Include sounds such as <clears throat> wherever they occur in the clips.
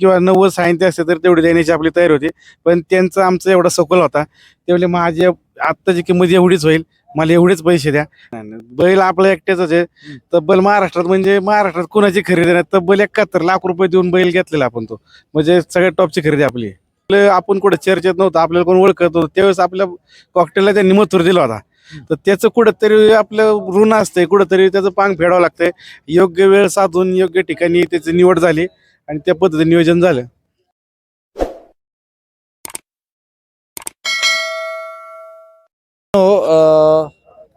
किंवा नव्वद सायंती असते तर तेवढी देण्याची आपली तयारी होती. पण त्यांचा आमचा एवढा सखोल होता. ते माझी आत्ताची किंमत एवढीच होईल. मला एवढेच पैसे द्या. बैल आपला एकट्याच आहे. तब्बल महाराष्ट्रात म्हणजे महाराष्ट्रात कुणाची खरेदी नाही. तब्बल एकाहत्तर लाख रुपये देऊन बैल घेतलेला आपण तो. म्हणजे सगळ्यात टॉपची खरेदी आपली आपण कुठं चर्चेत नव्हतं. आपल्याला कोण ओळखत होतं त्यावेळेस आपल्या कॉकटेलला त्यांनी मथुर दिला होता. तर त्याचं कुठंतरी आपलं ऋण असतंय. कुठंतरी त्याचं पांग फेडावं लागतंय. योग्य वेळ साधून योग्य ठिकाणी त्याची निवड झाली. आणि त्या पद्धतीने नियोजन झालं.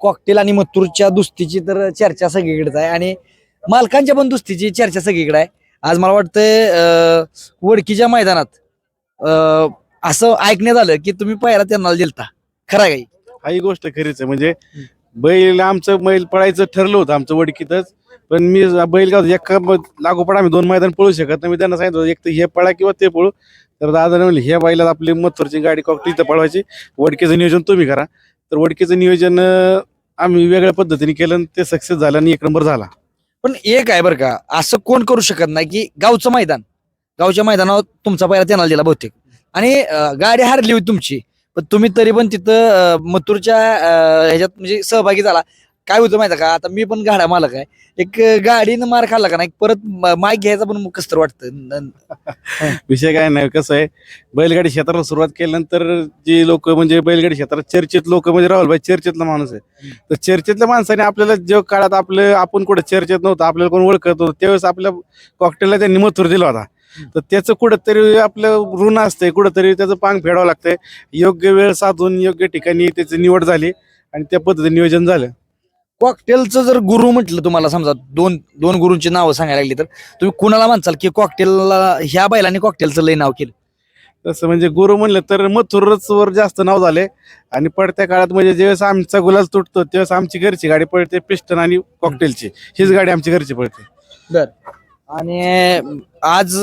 कॉकटेल आणि मथुरच्या दुस्तीची तर चर्चा सगळीकडेच आहे आणि मालकांच्या पण दुस्तीची चर्चा सगळीकडे आहे. आज मला वाटतंय वडकीच्या मैदानात अं, असं ऐकण्यात आलं की तुम्ही पहिला त्यांना दिलता. खरा काही? ही गोष्ट खरीच आहे. म्हणजे बैल आमचं बैल पळायचं ठरलं होतं आमचं वडकीतच. पण मी बैल गाव एका ब- लागोपाठ आम्ही दोन मैदान पळू शकत नाही. मी त्यांना सांगितलं एक तर हे पळा किंवा ते पळू. तर दादा म्हणले ह्या बैलात आपली मथुरची गाडी कॉकटी इथं पळवायची. वडकीचं नियोजन तुम्ही करा. तर वडकीचं नियोजन आम्ही वेगळ्या पद्धतीने केलं आणि ते सक्सेस झालं आणि एक नंबर झाला. पण एक आहे बरं का असं कोण करू शकत नाही की गावचं मैदान. गावच्या मैदानावर तुमचा पहिला त्यांना दिला बहुतेक. आणि अं, गाडी हारली होती तुमची. पण तुम्ही तरी पण तिथं अं, मथुरच्या अं, ह्याच्यात म्हणजे सहभागी झाला. काय होतं माहिती का? आता मी पण गाडा मालक आहे. एक अं, गाडीनं मार खाल्ला का नाही परत माईक घ्यायचा पण कसं तर वाटतं. न- <laughs> विषय काय नाही कसं आहे बैलगाडी क्षेत्राला सुरुवात केल्यानंतर जी लोक म्हणजे बैलगाडी क्षेत्रात चर्चेत लोक म्हणजे राहुल भाई चर्चेतला माणूस आहे. तर चर्चेतल्या माणसाने आपल्याला जो काळात आपलं आपण कुठं चर्चेत नव्हतं आपल्याला कोण ओळखत होतं त्यावेळेस आपल्या कॉकटेलला त्यांनी मथुर दिला होता. तर त्याचं कुठंतरी आपलं ऋण असतंय कुठंतरी त्याचं पांग फेडावं लागतंय. योग्य वेळ साधून योग्य ठिकाणी त्याची निवड झाली आणि त्या पद्धतीने नियोजन झालं. कॉकटेलचं जर गुरु म्हटलं तुम्हाला समजा दोन दोन गुरूंची नावं सांगायला लागली तर तुम्ही कुणाला म्हणचाल की कॉकटेलला ह्या बैलाने कॉकटेलचं लय नाव केलं? तसं म्हणजे गुरु म्हणलं तर मथुरच वर जास्त नाव झाले आणि पडत्या काळात म्हणजे ज्यावेळेस आमचा गुलाल तुटतो त्यावेळेस आमची घरची गाडी पळते पिस्टन आणि कॉकटेलची. हीच गाडी आमची घरची पळते आणि आज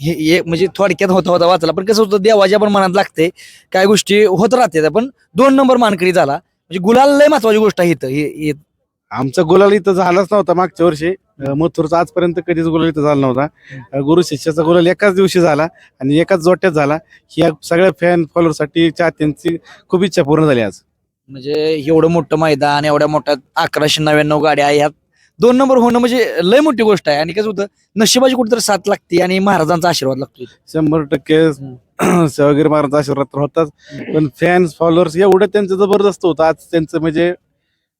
हे हे म्हणजे थोडक्यात होता होता वाचला पण कसं होतं देवाच्या पण मनात लागते काय गोष्टी होत राहते पण दोन नंबर मानकरी झाला. म्हणजे गुलाल लय महत्वाची गोष्ट आहे इथं हे- हे- आमचा गुलाल इथं झालाच नव्हता मागच्या वर्षी. अं, मथुरचा आजपर्यंत कधीच गुलाल इथं झाला नव्हता. अं, गुरु शिष्याचा गुलाल एकाच दिवशी झाला आणि एकाच जोट्यात झाला. ही सगळ्या फॅन फॉलोअरसाठी चाहत्यांची खूप इच्छा पूर्ण झाली आज. म्हणजे एवढं मोठं मैदान एवढ्या मोठ्या अकराशे नव्याण्णव गाड्या ह्यात दोन नंबर होणं म्हणजे लय मोठी गोष्ट आहे. आणि कसं होतं नशिबाची कुठेतरी साथ लागते आणि महाराजांचा आशीर्वाद लागतो शंभर टक्के <clears throat> सेवागिरी महाराज आशीर्वाद तर होताच. पण फॅन्स फॉलोअर्स एवढं त्यांचं जबरदस्त होतं. आज त्यांचं म्हणजे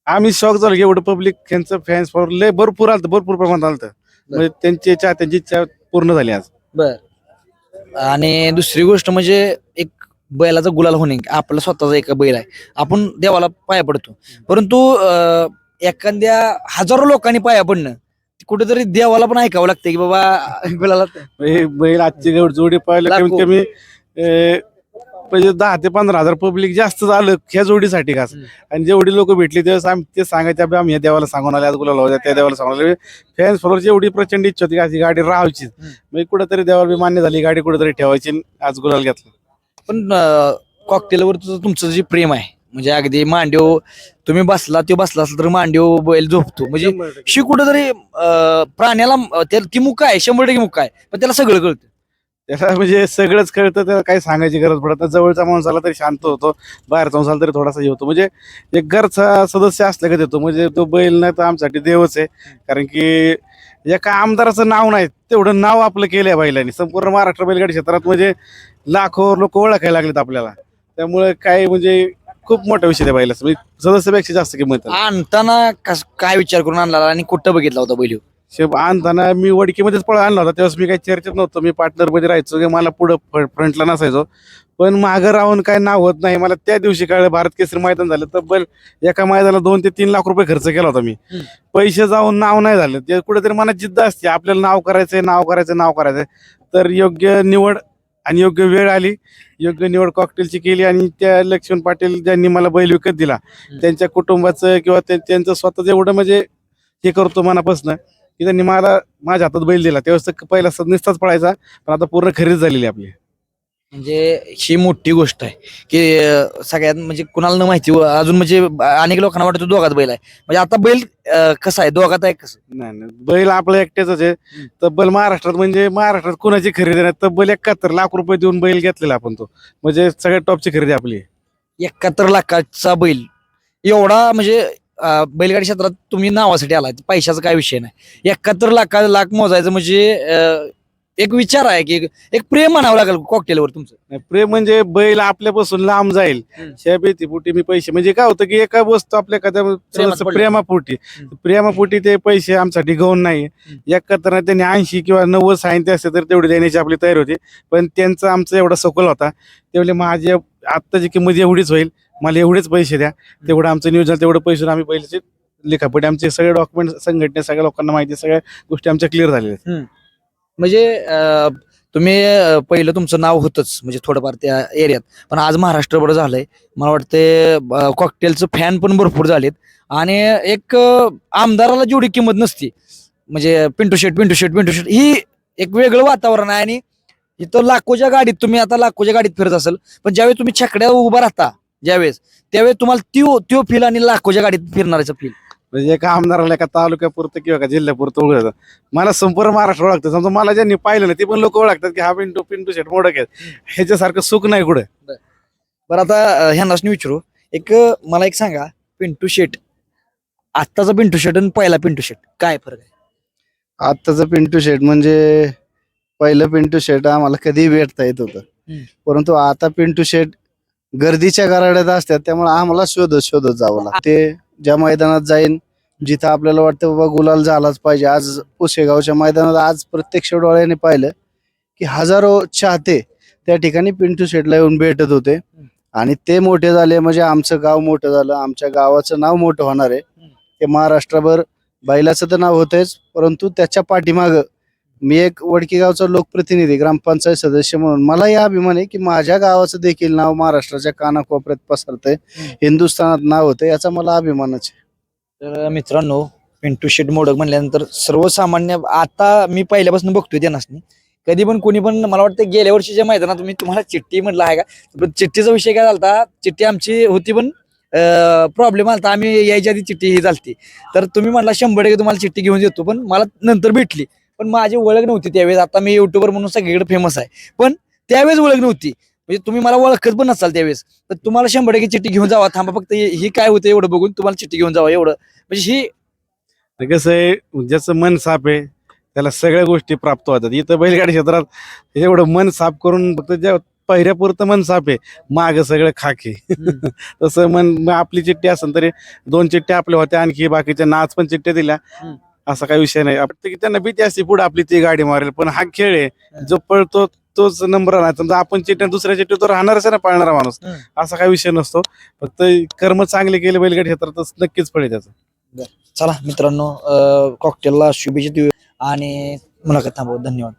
आम्ही शॉक झालो की एवढं पब्लिक त्यांचं फॅन्स फॉलोअर लय भरपूर आलं भरपूर प्रमाणात आलं म्हणजे त्यांची इच्छा त्यांची इच्छा पूर्ण झाली आज. बर. आणि दुसरी गोष्ट म्हणजे एक बैलाचा गुलाल होणे आपला स्वतःचा एक बैल आहे. आपण देवाला पाया पडतो. परंतु एखाद्या हजारो लोकांनी पाया पडणं. कुठेतरी देवाला पण ऐकावं लागतं की बाबा गुलाला हे बैल आजची जोडी पाहिलं कमीत. कमी अं, म्हणजे दहा ते पंधरा हजार पब्लिक जास्त झालं ह्या जोडीसाठी खास. हम्म. आणि जेवढी लोक भेटली त्यावेळेस आम्ही ते सांगायचे "अबे, आम्ही या देवाला सांगून आले आज गुलाल होत्या त्या देवाला सांगून आले. फॅन्स फॉलोअरची एवढी प्रचंड इच्छा होती की आज ही गाडी राहायची हम्म. म्हणजे कुठेतरी देवाला बी मान्य झाली गाडी कुठेतरी ठेवायची आणि आज गुलाल घेतला. पण कॉकटेलवर तुमचं जे प्रेम आहे म्हणजे अगदी मांडव तुम्ही बसला तो बसला असला तर मांडव बैल झोपतो. म्हणजे शी कुठेतरी अं, प्राण्याला अं, त्या- ती मुका आहे शंभर टक्के मुका आहे पण त्याला सगळं कळतं. त्याला म्हणजे सगळंच कळतं त्याला काही सांगायची गरज पडत नाही. जवळचा माणूस आला तरी शांत होतो बाहेरचा माणूस आला तरी थोडासा हे होतो. म्हणजे एक घरचा सदस्य असल्या का देतो. म्हणजे तो बैल नाही तर आमच्यासाठी देवच आहे. कारण की एका आमदाराचं नाव नाही तेवढं नाव आपलं केलं आहे बैलांनी. संपूर्ण महाराष्ट्र बैलगाडी क्षेत्रात म्हणजे लाखो लोक ओळखायला लागलेत आपल्याला. त्यामुळे काय म्हणजे खूप मोठा विषय आहे बैलाचा. म्हणजे सदस्यापेक्षा जास्त किंमत. आणताना कस- काय विचार करून आणला आणि कुठं बघितला होता बैल ह्यो? शेप आणताना मी वडकीमध्येच पळ आणला होता. त्यावेळेस मी काही चर्चेत नव्हतो. मी पार्टनरमध्ये राहायचो की मला पुढं फ्रंटला नसायचो. पण मागं राहून काय नाव होत नाही. मला त्या दिवशी कळलं भारत केसरी मैदान झालं तब्बल एका मैदानाला दोन ते तीन लाख रुपये खर्च केला होता मी. हम्म. पैसे जाऊन नाव नाही झालं. ते कुठेतरी मनात जिद्द असते. आपल्याला नाव करायचंय नाव करायचं नाव करायचंय. तर योग्य निवड आणि योग्य वेळ आली योग्य निवड कॉकटेलची केली आणि त्या लक्ष्मण पाटील ज्यांनी मला बैल विकत दिला त्यांच्या कुटुंबाचं किंवा त्या- त्यांचं स्वतःचं एवढं म्हणजे हे करतो मनापासून की त्यांनी मला माझ्या हातात बैल दिला. त्यावेळेस पहिला स- नुसताच पळायचा पण आता पूर्ण खरेदी झालेली आपली. म्हणजे ही मोठी गोष्ट आहे की अं, सगळ्यात म्हणजे कुणाला न माहिती व अजून म्हणजे अनेक लोकांना वाटतं दोघात बैल आहे. म्हणजे आता बैल अं, कसा आहे? दोघात आहे कसं? नाही नाही. बैल आपला एकट्याच आहे. तब्बल महाराष्ट्रात म्हणजे महाराष्ट्रात कोणाची खरेदी नाही. तब्बल एकाहत्तर लाख रुपये देऊन बैल घेतलेला आपण तो. म्हणजे सगळ्यात टॉपची खरेदी आपली आहे. एकाहत्तर लाखाचा बैल. एवढा म्हणजे अं, बैलगाडी क्षेत्रात तुम्ही नावासाठी आलाय. पैशाचा काय विषय नाही. एकाहत्तर लाखा लाख मोजायचं म्हणजे अं, एक विचार आहे की एक प्रेम म्हणावं लागेल कॉकटेलवर तुमचं. नाही, प्रेम म्हणजे बैल आपल्यापासून लांब जाईल. हम्म. ह्या भीतीपोटी मी पैसे म्हणजे काय होतं की एका वस्तू आपल्या एखाद्या पडली. प्रेमापोटी. हम्म. प्रेमापोटी ते पैसे आमच्यासाठी गौण नाही. एकाहत्तर नाही, त्यांनी ऐंशी किंवा नव्वद सांगितले असते तर तेवढे देण्याची आपली तयारी होती. पण त्यांचा आमचा एवढा सखोल होता. त्यावेळी माझी आत्ताची किंमत एवढीच होईल. मला एवढेच पैसे द्या. तेवढं आमचं नियोजन तेवढं पैसे आम्ही बैलाचे लिखापटी आमचे सगळे डॉक्युमेंट संघटने सगळ्या लोकांना माहिती सगळ्या गोष्टी आमच्या क्लिअर झालेल्या आहेत. म्हणजे अं, तुम्ही अं, पहिलं तुमचं नाव होतच म्हणजे थोडंफार त्या एरियात. पण आज महाराष्ट्रभर झालंय. मला वाटतं कॉकटेलचं फॅन पण भरपूर झालेत. आणि एक अं, आमदाराला जेवढी किंमत नसती म्हणजे पिंटू शेट पिंटू शेट पिंटू शेट ही एक वेगळं वातावरण आहे. आणि इथं लाखोच्या गाडीत तुम्ही आता लाखोच्या गाडीत फिरत असाल पण ज्यावेळी तुम्ही छकड्या उभा राहता ज्यावेळेस त्यावेळेस तुम्हाला त्यो त्यो फील आणि लाखोच्या गाडीत फिरणाऱ्याचं फील म्हणजे एका आमदाराला एका तालुक्यापुरतं किंवा एका जिल्ह्यापुरतं ओळखतं मला संपूर्ण महाराष्ट्र ओळखतं. समजा मला ज्यांनी पाहिलं ना ते पण लोक ओळखतात की हा पिंटू पिंटू शेट मोडक आहेत. ह्याच्यासारखं सुख नाही कुठं. बरं. आता ह्यांनाच विचारू. एक मला एक सांगा. पिंटू शेट आत्ताचा पिंटू शेट आणि पहिला पिंटू शेट काय फरक आहे? आत्ताचं पिंटू शेट म्हणजे पहिलं पिंटू शेट आम्हाला कधी भेटता येत होतं. परंतु आता पिंटू शेट गर्दीच्या गराड्यात असतात त्यामुळे आम्हाला शोधत शोधत जावं लागतं. ते ज्या मैदानात जाईन जिथं आपल्याला वाटतं बाबा गुलाल झालाच पाहिजे. आज पुसेगावच्या मैदानात आज प्रत्यक्ष डोळ्याने पाहिलं की हजारो चाहते त्या ठिकाणी पिंटू शेटला येऊन भेटत होते. आणि ते मोठे झाले म्हणजे आमचं गाव मोठं झालं. आमच्या गावाचं नाव मोठं होणार आहे. ते महाराष्ट्रभर बैलाचं तर नाव होतंच परंतु त्याच्या पाठीमागं मी एक वडकी गावचा लोकप्रतिनिधी ग्रामपंचायत सदस्य म्हणून. मला या अभिमान आहे की माझ्या गावाचं देखील नाव महाराष्ट्राच्या कानाकोपऱ्यात पसरतंय. हिंदुस्थानात नाव होतं याचा मला अभिमानच आहे. तर मित्रांनो पिंटू शेट मोडक म्हणल्यानंतर सर्वसामान्य आता मी पहिल्यापासून बघतोय त्यांनाच कधी पण कोणी पण मला वाटतं गेल्या वर्षीच्या मैदानात मी तुम्हाला चिठ्ठी म्हटलं आहे का? चिठ्ठीचा विषय काय झालता चिठ्ठी आमची होती पण प्रॉब्लेम आलता. आम्ही यायच्या आधी चिठ्ठी ही झालती. तर तुम्ही म्हटला शंभर टक्के तुम्हाला चिठ्ठी घेऊन देतो पण मला नंतर भेटली. पण माझी ओळख नव्हती त्यावेळेस. आता मी युट्यूबर म्हणून सगळीकडे फेमस आहे. पण त्यावेळेस ओळख नव्हती. म्हणजे तुम्ही मला ओळखत पण नसाल त्यावेळेस. तर तुम्हाला शंभर टक्के चिठ्ठी घेऊन जावा. थांबा फक्त ही काय होतं एवढं बघून तुम्हाला चिठ्ठी घेऊन जावा एवढं. म्हणजे ही कसं आहे ज्याचं मन साफ आहे त्याला सगळ्या गोष्टी प्राप्त होतात. इथं बैलगाडी क्षेत्रात एवढं मन साफ करून फक्त ज्या पहिऱ्यापुरतं मन साफ आहे माग सगळं खाके <laughs> तसं मन आपली चिठ्ठी असेल तरी दोन चिठ्ठ्या आपल्या होत्या आणखी बाकीच्या नाच पण चिठ्ठ्या दिल्या. असा काही विषय नाही. वाटतं की त्यांना भीती असते पुढे आपली ती गाडी मारेल पण हा खेळ आहे. जो पळतो तोच नंबर राहणार समजा आपण चिठ्ठ्या दुसऱ्या चिठ्ठी तो राहणारच आहे ना पाळणारा माणूस. असा काही विषय नसतो. फक्त कर्म चांगले केले बैलगाडी क्षेत्रातच नक्कीच पडेल त्याचं. चला मित्रांनो कॉकटेलला शुभेच्छा देऊ आणि मुलाखत थांबव. धन्यवाद.